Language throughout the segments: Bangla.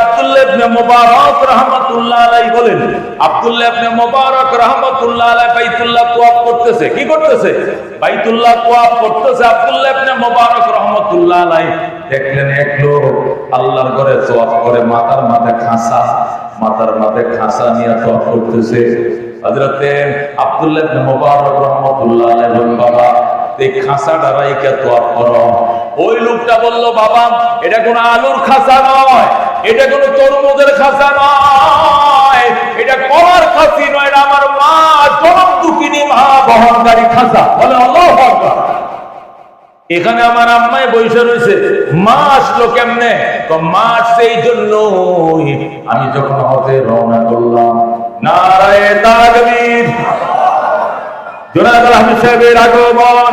আব্দুল্লাহ মুবারক বলেন, আব্দুল্লাহ মুবারক কি করতেছে? বাইতুল্লাহ করতেছে মুবারক দেখলেন এক লোক আল্লাহর ঘরে তোয়াফ করে, মাথার মাথায় খাসা মাথার মাথায় খাসা নিয়ে করতেছে। হযরতে আব্দুল্লাহ মুবারক বলেন বাবা, এই খাসাটা রাইকে তোয়াফ করো। ওই লোকটা বলল, বাবা, এটা কোনো আলুর খাসা নয়, এটা কোনো তরমুজের খাসা নয়, এটা কলার খাসি নয়, এটা আমার মা জনম দুঃখিনী মা বহনকারী খাসা বলে, আল্লাহ এখানে আমার আম্মায় বসে রয়েছে, মা আসলো কেমনে? মা আসছে এই জন্যই। আমি যখন হতে রওনা করলাম, নারায় তাকবীর জোনাদ আহমেদ সাহেবের আগমন।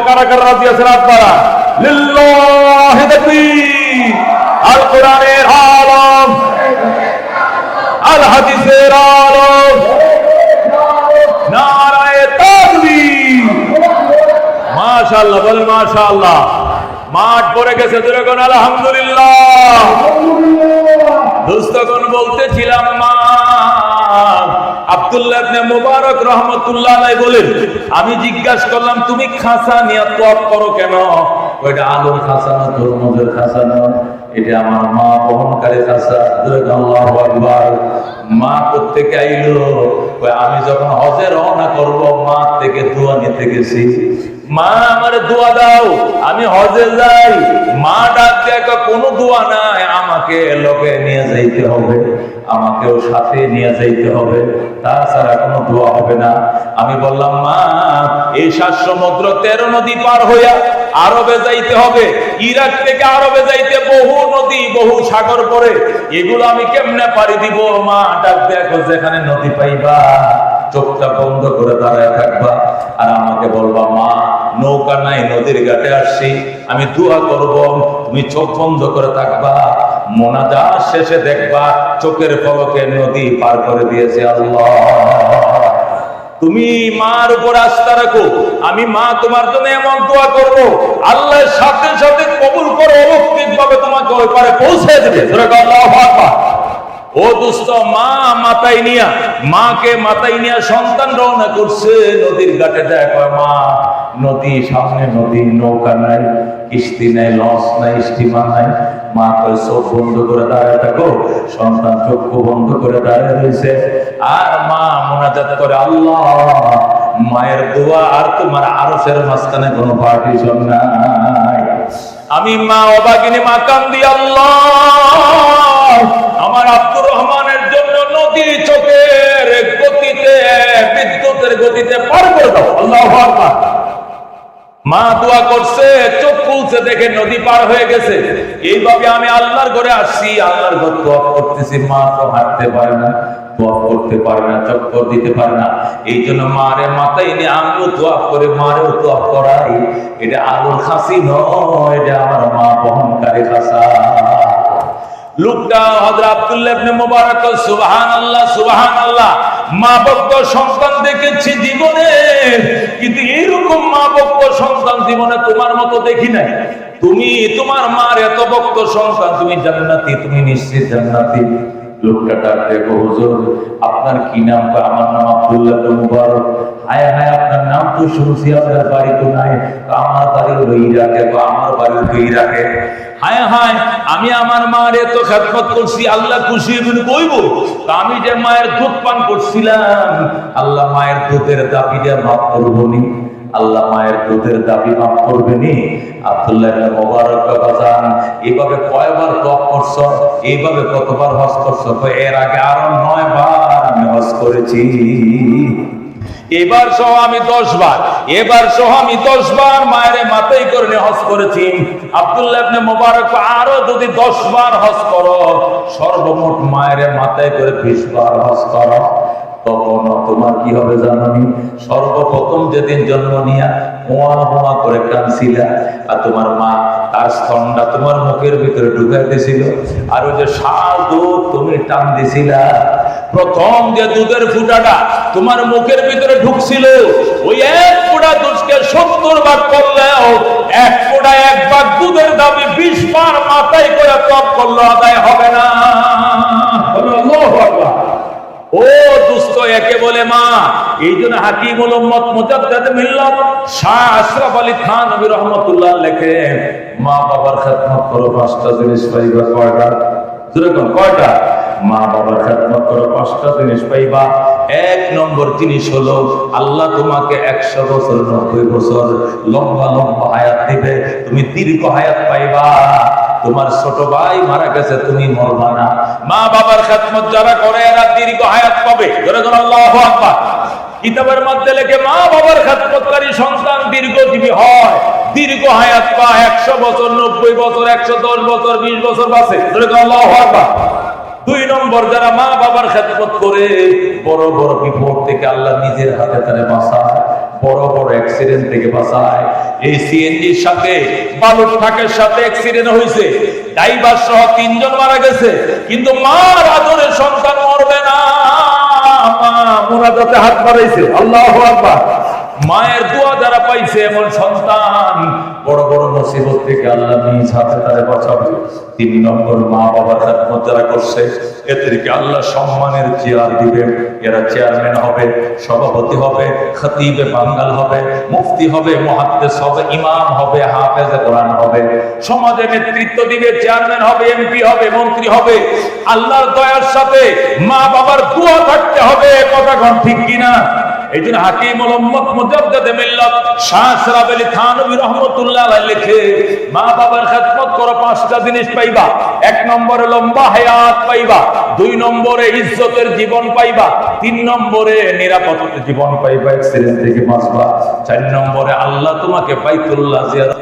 করে কারা মাশাআল্লাহ মাঠ পড়ে গেছে যেরকম আলহামদুলিল্লাহ। দোস্তগণ বলতেছিলাম মা আব্দুল্লাহ মুবারক রাহমাতুল্লাহ আলাইহি বলেন, আমি জিজ্ঞাসা করলাম, তুমি খাসা নিয়ে তোয়াফ করো কেন? ওইটা আলুর খাসা না, তরমুজের খাসা না? এটা আমার মা বহনকারী খাসা। আল্লাহু আকবার। মা প্রত্যেকে আইলো আমি যখন হজে রওনা করব, মা থেকে দোয়া নিতে গেছি। মা, আমার দোয়া দাও, আমি হজে যাই। মা ডাক দেখো কোনো দোয়া নাই, আমাকে লোকে নিয়ে যাইতে হবে। আমাকেও সাথে নিয়ে যাইতে হবে। তাছাড়া কোনো দোয়া হবে না। আমি বললাম, মা, এই সাত সমুদ্র তেরো নদী পার হইয়া আরবে যাইতে হবে। ইরাক থেকে আরবে যাইতে বহু নদী, বহু সাগর পরে এগুলো আমি কেমনে পারি দিব? মা, ডাক দেখো যেখানে নদী পাইবা, চোখটা বন্ধ করে দাঁড়ায় থাকবা। আর আমাকে বলবা, মা, নৌকা নাই, নদীর ঘাটে আসছি। আমি দোয়া করব, তুমি চোখ বন্ধ করে থাকবা। মোনাজা শেষে দেখবা চোখের পলকে নদী পার করে দিয়েছে আল্লাহ। তুমি মার উপর আস্থা রাখো, আমি মা তোমার জন্য এমন দোয়া করব, আল্লাহর সাথে সাথে কবুল করে অলৌকিক ভাবে পারে পৌঁছে দেবে। ও দুস্থ মা মাথায় নিয়া, মাকে মাথায় নিয়া সন্তান রওনা করছে, নদীর ঘাটে কয় মা নদী, সামনে নদী, নৌকা নাই, কিস্তি নাই লঞ্চ নাই স্টিমার নাই। মা কয় চোখ বন্ধ করে দাঁড়ায় থাকো, সন্তান চক্ষু বন্ধ করে দাঁড়িয়ে রয়েছে। আর মা মোনাজাত করে, আল্লাহ, মায়ের দোয়া আর তোমার আরসের মাঝখানে কোনো পার্টিশন নাই। আমি মা অবাগিনী, মা কান্দি, আল্লাহ, আমার আব্দুর রহমানের জন্য নদী চোখের গতিতে, বিদ্যুতের গতিতে পার করে দাও। আল্লাহ আকবার। মা দোয়া করছে, চোখ খুলছে, দেখে নদী পার হয়ে গেছে। এইভাবে আমি আল্লাহর ঘরে আসছি, আল্লাহর ঘর দোয়া করতেছি। মা তো হাঁটতে পারে না দিতে পারে না। এই জন্য মাথায় করে, মারেও করাই। এটা খাসি নয়, এটা আমার মা বহনকারী লোকটা হযরত আব্দুল্লাহ ইবনে মুবারক, সুবহানাল্লাহ সুবহানাল্লাহ। মা বক্ত সন্তান দেখেছি জীবনে, কিন্তু এরকম মা বক্ত সন্তান জীবনে তোমার মতো দেখি নাই। তুমি, তোমার মার এত বক্ত সন্তান, তুমি জান্নাতি, তুমি নিশ্চিত জান্নাতি। লোকটা ডাক দেখো, হুজুর, আপনার কি নাম? আমার নাম আব্দুল্লাহ মুবারক। হায় হায়, আপনার নাম তো শুনছি, আপনার বাড়ি তো নাই আমার বাড়ি হলো ইরাকে, তো আমার বাড়ি হায় হায়, আমি আমার মার এত খেদমত করছি, আল্লাহ খুশি কইব? আমি যে মায়ের দুধ পান করছিলাম, আল্লাহ মায়ের দুধের দাবিটা মাফ করব নি। আল্লাহ মায়ের দুধের দাবি মাফ করবে নি আব্দুল্লাহ ইবনে মুবারক বাজান এইভাবে কয়বার তপ করছ এইভাবে কতবার হজ করছ? কয়, এর আগে আরও নয় বার আমি হজ করেছি। এবার সহ আমি দশ বার এবার সহ আমি দশ বার মায়ের মাথায় করে হজ করেছি। আব্দুল্লাহ ইবনে মোবারক আরও যদি দশ বার হজ করো, সর্বমোট মায়ের মাথায় করে বিশ বার হজ করো। তখন তোমার কি হবে জানি সর্বপ্রথম যেদিন জন্ম নিয়া হোয়া হোয়া করে কাঁদছিলা আর তোমার মা তার স্তনটা তোমার মুখের ভিতরে ঢুকাই দিছিল আর ওই যে শাল দুধ তুমি টান দিছিলা। প্রথম যে দুধের ফুটাটা তোমার মুখের ভিতরে ঢুকছিল, ওই এক ফোঁটা দুধকে সত্তর ভাগ করলেও এক ফোঁটা এক ভাগ দুধের দামে বিশ বার মাথায় করে টপ করল, আদায় হবে না। ও দুস্থ একে বলে মা। এই জন্য হাকিমুল উম্মত মুজাদ্দাদ মিল্লাত শাহ আশরাফ খান নবী রহমাতুল্লাহ লেখে মা বাবার খেদমত করো পাঁচটা জিনিস পাইবা, কয়টা? যেরকম কয়টা? মা বাবার খেদমত করো পাঁচটা জিনিস পাইবা। এক নম্বর জিনিস হলো, আল্লাহ তোমাকে একশো বছর, নব্বই বছর লম্বা লম্বা হায়াত দিবে, তুমি দীর্ঘ হায়াত পাইবা। তোমার ছোট ভাই মারা গেছে, তুমি মরবা না। মা বাবার খেদমত যারা করে, এরা দীর্ঘ হায়াত পাবে। ধরে ধর আল্লাহ আকবার। কিতাবের মধ্যে লেখে, মা বাবার খেদমতকারী সন্তান দীর্ঘজীবী হয়। দীর্ঘ হায়াত পা, একশো বছর, নব্বই বছর, একশো দশ বছর, বিশ বছর বাঁচে। ধরে ধর আল্লাহ আকবার। দুই নম্বর, যারা মা বাবার খেদমত করে, বড় বড় বিপদ থেকে আল্লাহ নিজের হাতে তারে বাঁচায়। বড় বড় অ্যাক্সিডেন্ট থেকে বাঁচায়। এই সিএনজির সাথে বালুর ট্রাকের সাথে অ্যাক্সিডেন্ট হয়েছে। ড্রাইভার সহ তিনজন মারা গেছে, কিন্তু মার আদরে সন্তান মরবে না। মা মোনাজাতে হাত বাড়াইছে। আল্লাহ আকবার। মায়ের দোয়া যারা পাইছে, এমন সন্তান, বড় বড় মুসিবত থেকে আল্লাহ নিজ হাতে তারে বাঁচাবে। তিন নম্বর মা বাবার খেদমত যারা করছে, এদেরকে আল্লাহ সম্মানের চেয়ার দিবে। এরা চেয়ারম্যান হবে, সভাপতি হবে, খতিবে বাঙ্গাল হবে, মুফতি হবে মহাদ্দেশ হবে, ইমাম হবে, হাফেজ কোরআন হবে। সমাজে নেতৃত্ব দিবে, চেয়ারম্যান হবে, এমপি হবে, মন্ত্রী হবে। আল্লাহর দয়ার সাথে মা বাবার দোয়া থাকতে হবে, কথা ঠিক কিনা? এই হাকিম মা বাবার পাঁচটা জিনিস পাইবা। এক নম্বরে লম্বা হায়াত পাইবা, দুই নম্বরে জীবন পাইবা, তিন নম্বরে নিরাপদ জীবন পাইবা এক্সিডেন্ট থেকে বাঁচবা চার নম্বরে আল্লাহ তোমাকে বাইতুল্লাহ জিয়ারত